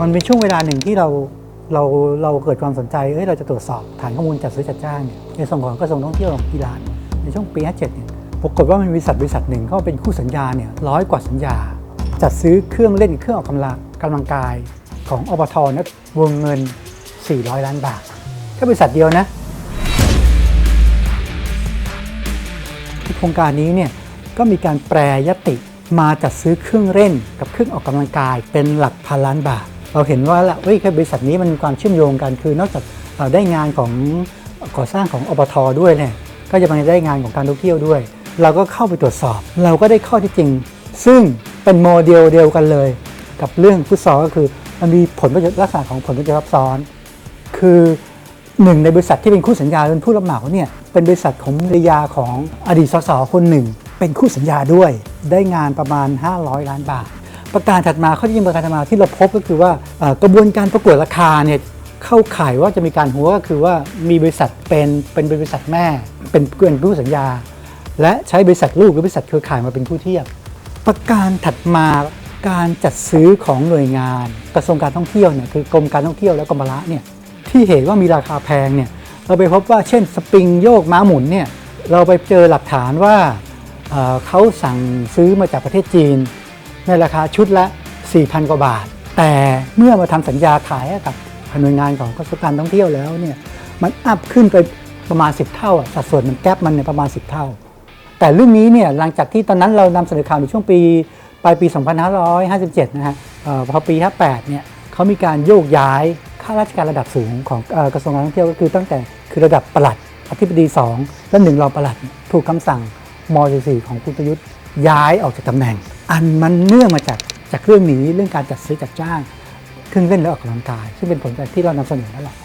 มันเป็นช่วงเวลาหนึ่งที่เราเราเราเกิดความสนใจเอ้ยเราจะตรวจสอบฐานข้อมูลจัดซื้อจัดจ้างเนี่ยในส่วนของกระทรวงท่องเที่ยวของกีฬานในช่วงปี 57 เนี่ยปรากฏว่ามันมีบริษัทบริษัทหนึ่งเขาเป็นคู่สัญญาเนี่ยร้อยกว่าสัญญา จัดซื้อเครื่องเล่นเครื่องออกกำลังกำลังกายของอบทนะวงเงิน 400 ล้านบาทแค่บริษัทเดียวนะโครงการนี้เนี่ยก็มีการแปรยติมาจัดซื้อเครื่องเล่นกับเครื่องออกกำลังกายเป็นหลักพันล้านบาท เราเห็นว่าละเฮ้ยบริษัทนี้มันมีความเชื่อมโยงกัน คือนอกจากได้งานของก่อสร้างของอบทด้วยเนี่ยก็จะมาได้งานของการท่องเที่ยวด้วย เราก็เข้าไปตรวจสอบ เราก็ได้ข้อที่จริง ซึ่งเป็นโมเดลเดียวกันเลย กับเรื่องฟุตซอลก็คือมันมีผลประโยชน์ลักษณะของผลประโยชน์ซับซ้อน คือหนึ่งในบริษัทที่เป็นคู่สัญญาเป็นผู้รับเหมาเนี่ยเป็นบริษัทของภรรยาของอดีตสสคนหนึ่ง เป็นคู่สัญญาด้วยได้งานประมาณ 500 ล้านบาท ประการถัดมาข้อที่จริงประการถัดมาที่เราพบก็คือว่ากระบวนการประกวดราคาเนี่ยเข้าข่ายว่าจะมีการหัวก็คือว่ามีบริษัทเป็นเป็นบริษัทแม่ เป็นเพื่อนคู่สัญญา และใช้บริษัทลูกหรือบริษัทเครือข่ายมาเป็นคู่เทียบ ประการถัดมาการจัดซื้อของหน่วยงาน กระทรวงการท่องเที่ยวเนี่ยคือกรมการท่องเที่ยวและกรมละเนี่ยที่เห็นว่ามีราคาแพงเนี่ยเราไปพบว่าเช่นสปริงโยกม้าหมุนเนี่ยเราไปเจอหลักฐานว่าเขาสั่งซื้อมาจากประเทศจีน ในราคาชุดละ 4,000 กว่าบาท แต่เมื่อมาทำสัญญาขายกับหน่วยงานของกระทรวงการท่องเที่ยวแล้วเนี่ยมันอัพขึ้นไปประมาณ 10 เท่าสัดส่วนมันแก๊ปมันเนี่ยประมาณ 10 เท่า แต่เรื่องนี้เนี่ยหลังจากที่ตอนนั้นเรานำเสนอข่าวในช่วงปีปลายปี 2557 นะฮะเอ่อพอปี 58 เนี่ยเขามีการโยกย้ายข้าราชการระดับสูงของอกระทรวงการท่องเที่ยวก็คือตั้งแต่คือระดับปลัดอธิบดี 2 และหนึ่งรองปลัดถูกคำสั่งม .44 ของคุณประยุทธ์ย้ายออกจากตำแหน่ง อันมันเนื่องมาจากจากเรื่องนี้เรื่องการจัดซื้อจัดจ้างเครื่องเล่นและออกกำลังกาย ซึ่งเป็นผลจากที่เรานำเสนอนั่นแหละ